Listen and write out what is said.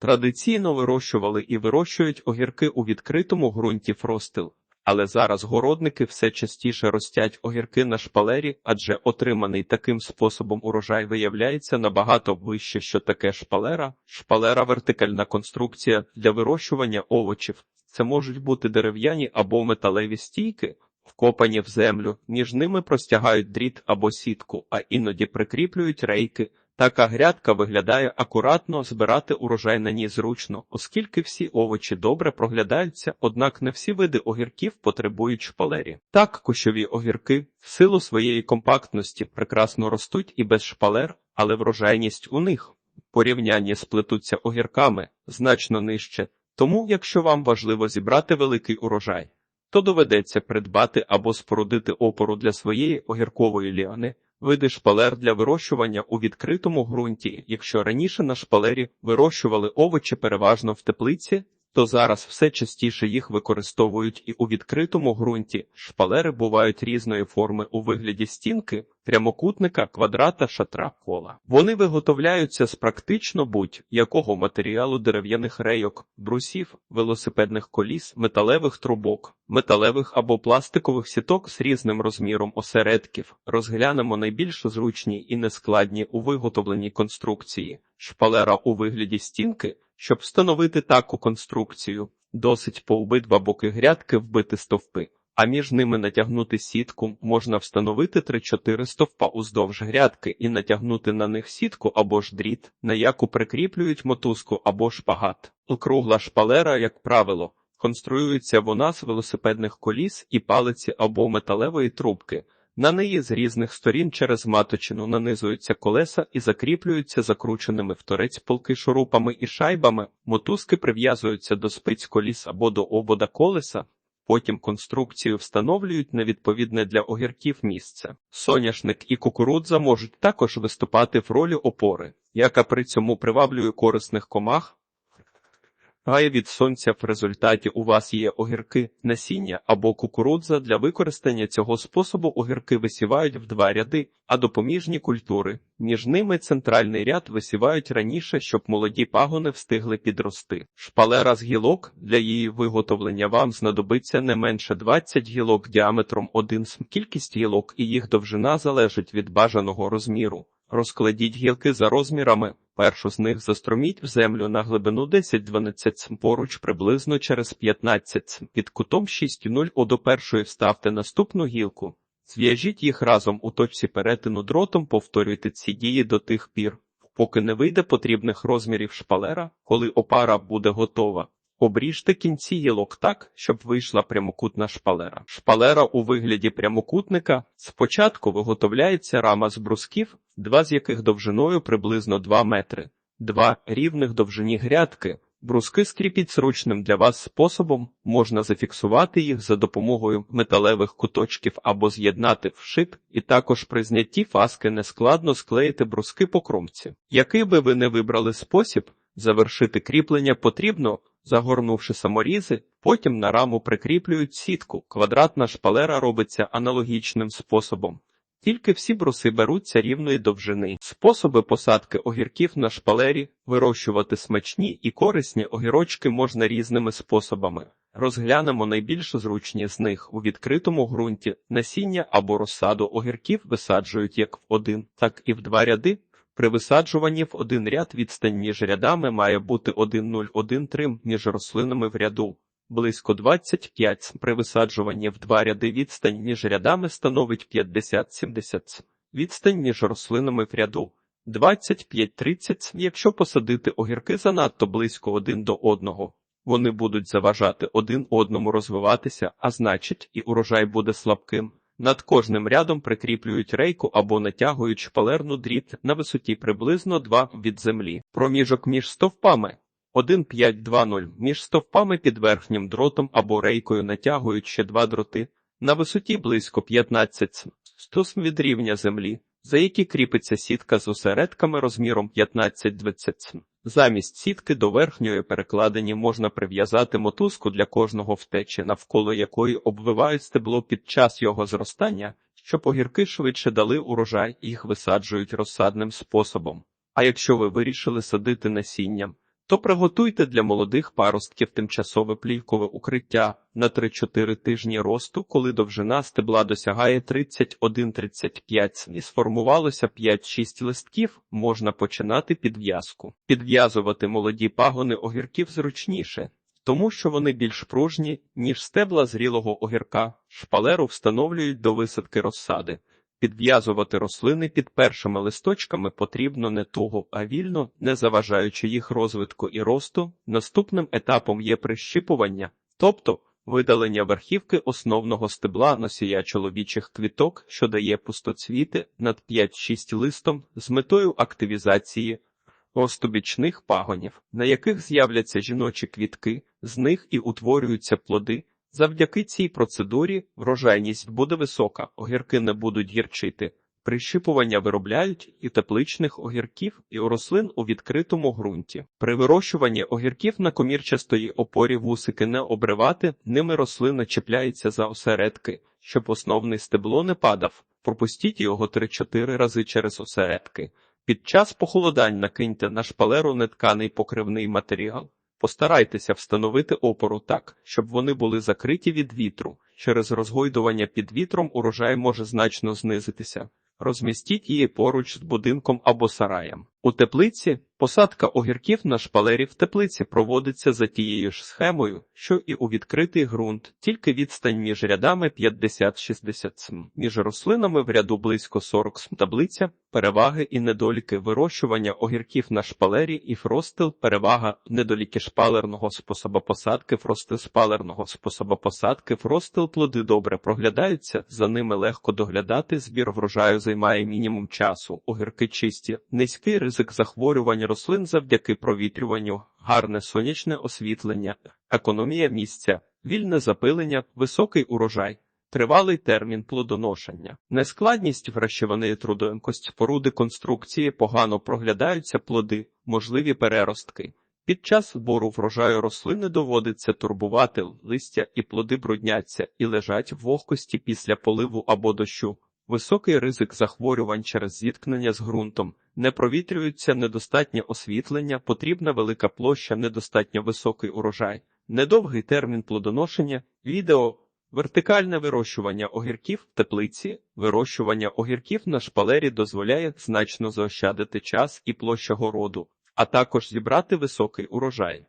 Традиційно вирощували і вирощують огірки у відкритому ґрунті фростил. Але зараз городники все частіше ростять огірки на шпалері, адже отриманий таким способом урожай виявляється набагато вище, що таке шпалера. Шпалера вертикальна конструкція для вирощування овочів. Це можуть бути дерев'яні або металеві стійки, вкопані в землю. Між ними простягають дріт або сітку, а іноді прикріплюють рейки. Така грядка виглядає акуратно, збирати урожай на ній зручно, оскільки всі овочі добре проглядаються, однак не всі види огірків потребують шпалері. Так, кущові огірки в силу своєї компактності прекрасно ростуть і без шпалер, але врожайність у них в порівнянні з плетуться огірками значно нижче. Тому, якщо вам важливо зібрати великий урожай, то доведеться придбати або спорудити опору для своєї огіркової ліани. Види шпалер для вирощування у відкритому ґрунті. Якщо раніше на шпалері вирощували овочі переважно в теплиці, то зараз все частіше їх використовують і у відкритому ґрунті. Шпалери бувають різної форми у вигляді стінки, прямокутника, квадрата, шатра, кола. Вони виготовляються з практично будь-якого матеріалу дерев'яних рейок, брусів, велосипедних коліс, металевих трубок, металевих або пластикових сіток з різним розміром осередків. Розглянемо найбільш зручні і нескладні у виготовленій конструкції. Шпалера у вигляді стінки, щоб встановити таку конструкцію, досить по обидва боки грядки вбити стовпи, а між ними натягнути сітку можна встановити 3-4 стовпа уздовж грядки і натягнути на них сітку або ж дріт, на яку прикріплюють мотузку або шпагат. Округла шпалера, як правило, конструюється вона з велосипедних коліс і палиці або металевої трубки. На неї з різних сторін через маточину нанизуються колеса і закріплюються закрученими в торець полки шурупами і шайбами, мотузки прив'язуються до спиць коліс або до обода колеса, потім конструкцію встановлюють на відповідне для огірків місце. Соняшник і кукурудза можуть також виступати в ролі опори, яка при цьому приваблює корисних комах, Гає від сонця в результаті у вас є огірки, насіння або кукурудза. Для використання цього способу огірки висівають в два ряди, а допоміжні культури. Між ними центральний ряд висівають раніше, щоб молоді пагони встигли підрости. Шпалера з гілок для її виготовлення вам знадобиться не менше 20 гілок діаметром 1 см. Кількість гілок і їх довжина залежить від бажаного розміру. Розкладіть гілки за розмірами. Першу з них застроміть в землю на глибину 10-12 см, поруч приблизно через 15 см. Під кутом 6,0 до першої вставте наступну гілку. Зв'яжіть їх разом у точці перетину дротом, повторюйте ці дії до тих пір, поки не вийде потрібних розмірів шпалера, коли опара буде готова. Обріжте кінці гілок так, щоб вийшла прямокутна шпалера. Шпалера у вигляді прямокутника спочатку виготовляється рама з брусків, два з яких довжиною приблизно 2 метри, два рівних довжині грядки. Бруски скріпіть зручним для вас способом, можна зафіксувати їх за допомогою металевих куточків або з'єднати в шип, і також при знятті фаски нескладно склеїти бруски по кромці. Який би ви не вибрали спосіб, завершити кріплення потрібно, загорнувши саморізи, потім на раму прикріплюють сітку. Квадратна шпалера робиться аналогічним способом. Тільки всі бруси беруться рівної довжини. Способи посадки огірків на шпалері вирощувати смачні і корисні огірочки можна різними способами. Розглянемо найбільш зручні з них у відкритому ґрунті. Насіння або розсаду огірків висаджують як в один, так і в два ряди. При висаджуванні в один ряд відстань між рядами має бути 1,013 трим між рослинами в ряду. Близько 25 см. При висаджуванні в два ряди відстань між рядами становить 50-70. Відстань між рослинами в ряду 25-30 см. Якщо посадити огірки занадто близько один до одного, вони будуть заважати один одному розвиватися, а значить, і урожай буде слабким. Над кожним рядом прикріплюють рейку або натягують шпалерну дріт на висоті приблизно 2 від землі. Проміжок між стовпами 1,5-2,0. Між стовпами під верхнім дротом або рейкою натягують ще два дроти на висоті близько 15 100 см від рівня землі, за які кріпиться сітка з осередками розміром 15-20 см. Замість сітки до верхньої перекладині можна прив'язати мотузку для кожного втечі, навколо якої обвивають стебло під час його зростання, щоб огірки швидше дали урожай, їх висаджують розсадним способом. А якщо ви вирішили садити насінням, то приготуйте для молодих паростків тимчасове плівкове укриття на 3-4 тижні росту, коли довжина стебла досягає 31-35 і сформувалося 5-6 листків, можна починати підв'язку. Підв'язувати молоді пагони огірків зручніше, тому що вони більш пружні, ніж стебла зрілого огірка. Шпалеру встановлюють до висадки розсади. Підв'язувати рослини під першими листочками потрібно не туго, а вільно, не заважаючи їх розвитку і росту. Наступним етапом є прищіпування, тобто видалення верхівки основного стебла носія чоловічих квіток, що дає пустоцвіти над 5-6 листом з метою активізації остобічних пагонів, на яких з'являться жіночі квітки, з них і утворюються плоди. Завдяки цій процедурі врожайність буде висока, огірки не будуть гірчити. Прищипування виробляють і тепличних огірків, і рослин у відкритому ґрунті. При вирощуванні огірків на комірчастої опорі вусики не обривати, ними рослина чіпляється за осередки, щоб основний стебло не падав. Пропустіть його 3-4 рази через осередки. Під час похолодань накиньте на шпалеру нетканий покривний матеріал. Постарайтеся встановити опору так, щоб вони були закриті від вітру. Через розгойдування під вітром урожай може значно знизитися. Розмістіть її поруч з будинком або сараєм. У теплиці посадка огірків на шпалері в теплиці проводиться за тією ж схемою, що і у відкритий ґрунт, тільки відстань між рядами 50-60 см. Між рослинами в ряду близько 40 см. Таблиця переваги і недоліки вирощування огірків на шпалері і фростил, перевага недоліки шпалерного способу посадки, фростил шпалерного способу посадки, фростил плоди добре проглядаються, за ними легко доглядати, збір врожаю займає мінімум часу, огірки чисті, низький ризик захворювань рослин завдяки провітрюванню, гарне сонячне освітлення, економія місця, вільне запилення, високий урожай. Тривалий термін плодоношення, нескладність вращуваної трудоємкость споруди конструкції погано проглядаються плоди, можливі переростки. Під час збору врожаю рослини доводиться турбувати листя і плоди брудняться і лежать в вогкості після поливу або дощу. Високий ризик захворювань через зіткнення з ґрунтом, не провітрюється недостатнє освітлення, потрібна велика площа, недостатньо високий урожай, недовгий термін плодоношення, відео, вертикальне вирощування огірків в теплиці, вирощування огірків на шпалері дозволяє значно заощадити час і площа городу, а також зібрати високий урожай.